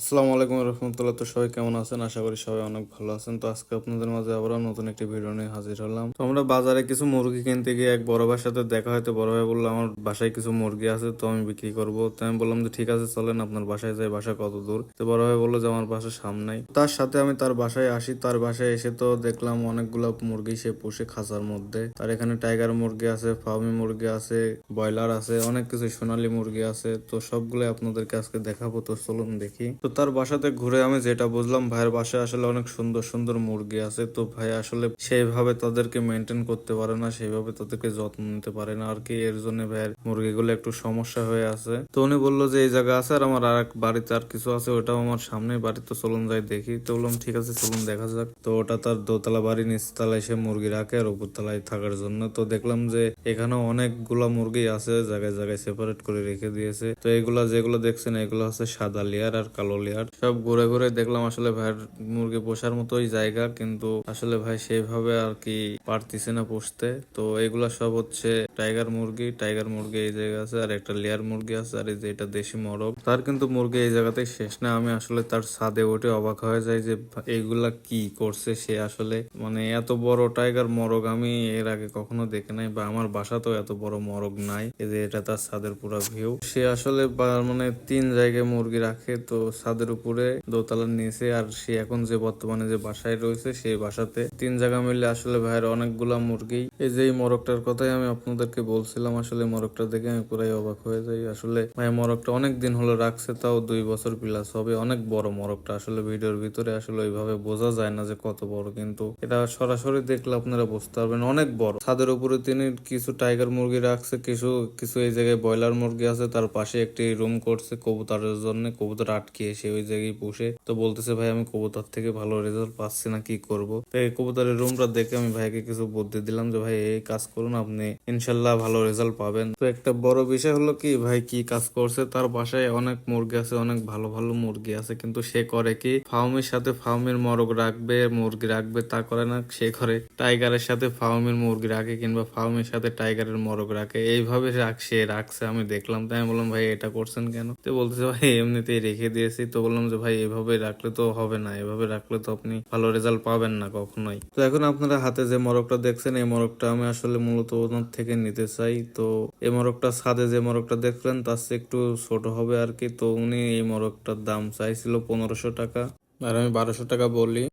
আসসালামু আলাইকুম রহমতুল্লাহ। তো সবাই কেমন আছেন? আশা করি সবাই অনেক ভালো আছেন। তো আজকে আপনাদের মাঝে আবার নতুন একটি ভিডিও নিয়ে হাজির হলাম। তো আমরা বাজারে কিছু মুরগি কিনতে গিয়ে এক বড় ভাইয়ের সাথে দেখা হয়তো বড় ভাই বলল, আমার বাসায় কিছু মুরগি আছে, তো আমি বিক্রি করব। তো আমি বললাম যে, ঠিক আছে, চলেন আপনার বাসায় যাই, বাসা কত দূর? তো বড় ভাই বলল যে, আমার বাসা সামনেই। তার সাথে আমি তার বাসায় আসি। তার বাসায় এসে তো দেখলাম অনেকগুলো মুরগি সে পুষে খাঁচার মধ্যে। তার এখানে টাইগার মুরগি আছে ফার্মি মুরগি আছে, ব্রয়লার আছে, অনেক কিছু সোনালী মুরগি আছে। তো সবগুলো আপনাদেরকে আজকে দেখাবো। তো চলুন দেখি। তো তার বাসাতে ঘুরে আমি যেটা বুঝলাম, ভাইয়ের বাসায় আসলে অনেক সুন্দর সুন্দর মুরগি আছে। তো ভাই আসলে সেইভাবে তাদেরকে মেনটেন করতে পারে না, সেইভাবে তাদেরকে যত্ন নিতে পারে না। আর কি, এর জন্য ভাইয়ের মুরগিগুলো একটু সমস্যা হয়ে আছে। তো উনি বলল যে, এই জায়গা আছে আর আমার আর এক বাড়িতে আর কিছু আছে, ওটাও আমার সামনে বাড়ি। তো চলুন যাই দেখি। তো বললাম, ঠিক আছে, চলুন দেখা যাক। তো ওটা তার দোতলা বাড়ি নিচতলায় সে মুরগি রাখে আর উপরতলায় থাকার জন্য। তো দেখলাম যে, এখানেও অনেকগুলা মুরগি আছে, জায়গায় জায়গায় সেপারেট করে রেখে দিয়েছে। তো এগুলা যেগুলো দেখছেন, এগুলো হচ্ছে সাদা লেয়ার আর কালো লেয়ার সব ঘুরে ঘুরে দেখলাম আসলে ভাইয়ের মুরগি পোষার মতোই জায়গা, কিন্তু আসলে ভাই সেইভাবে আর কি পারতিছে না পুষতে। তো এগুলা সব হচ্ছে টাইগার মুরগি টাইগার মুরগি এই জায়গা আছে, আর একটা লেয়ার মুরগি আছে, আর এই যে এটা দেশি মরগ। তার কিন্তু মুরগি এই জায়গাতেই শেষ না। আমি আসলে তার ছাদে উঠে অবাক হয়ে যাই যে এইগুলা কি করছে সে আসলে। মানে এত বড় টাইগার মরগ আমি এর আগে কখনো দেখে নাই, বা আমার বাসাতেও এত বড় মরগ নাই। এই যে এটা তার ছাদের পুরো ভিউ সে আসলে মানে তিন জায়গায় মুরগি রাখে, তো ছাদের উপরে দোতলার নিচে আর সে এখন যে বর্তমানে যে বাসায় রয়েছে, সেই বাসাতে তিন জায়গা মিলে আসলে ভাইয়ের অনেকগুলা মুরগি। এই যে এই মরগটার কথাই আমি আপনাদেরকে বলছিলাম, আসলে মরগটা দেখে আমি পুরাই অবাক হয়ে যাই। আসলে ভাই মরগটা অনেক দিন হলো রাখছে, তাও দুই বছর প্লাস হবে। অনেক বড় মরগটা, আসলে ভিডিওর ভিতরে আসলে ওইভাবে বোঝা যায় না যে কত বড়, কিন্তু এটা সরাসরি দেখলে আপনারা বুঝতে পারবেন, অনেক বড়। ছাদের উপরে তিনি কিছু টাইগার মুরগি রাখছে, কিছু কিছু এই জায়গায় ব্রয়লার মুরগি আছে, তার পাশে একটি রুম করছে কবুতরের জন্য, কবুতর আটকে এসে ওই জায়গায় পুষে তো বলতেছে, ভাই, আমি কবুতর থেকে ভালো রেজাল্ট পাচ্ছি না, কি করব? তো এই কবুতরের রুমটা দেখে আমি ভাইকে কিছু বুদ্ধি দিলাম যে, ভাই, এই কাজ করুন, আপনি ইনশাল্লাহ ভালো রেজাল্ট পাবেন। তো একটা বড় বিষয় হলো কি, ভাই, কি কাজ করছে? তার বাসায় অনেক মুরগি আছে, অনেক ভালো ভালো মুরগি আছে, কিন্তু সে করে কি ফার্মের সাথে ফার্মের মরগ রাখবে, মুরগি রাখবে, তা করে না, সে করে টাইগারের সাথে ফার্মের মুরগি রাখে কিংবা ফার্মের সাথে টাইগারের মরগ রাখে। এইভাবে রাখ, সে রাখছে, আমি দেখলাম। তাই আমি বললাম, ভাই, এটা করছেন কেন? তো বলতেছে, ভাই, এমনিতেই রেখে দিয়েছি। তো বললাম যে, ভাই, এভাবে রাখলে তো হবে না, এভাবে রাখলে তো আপনি ভালো রেজাল্ট পাবেন না কখনোই। তো এখন আপনারা হাতে যে মরকটা দেখছেন, এই মরকটা আমি আসলে মূলত ওনার থেকে নিতে চাই। তো এই মরকটা ছাদে যে মরকটা দেখলেন, তার চেয়ে একটু ছোট হবে আর কি। তো উনি এই মরকটার দাম চাইছিল পনেরোশো টাকা। আর আমি বারোশো টাকা বলি।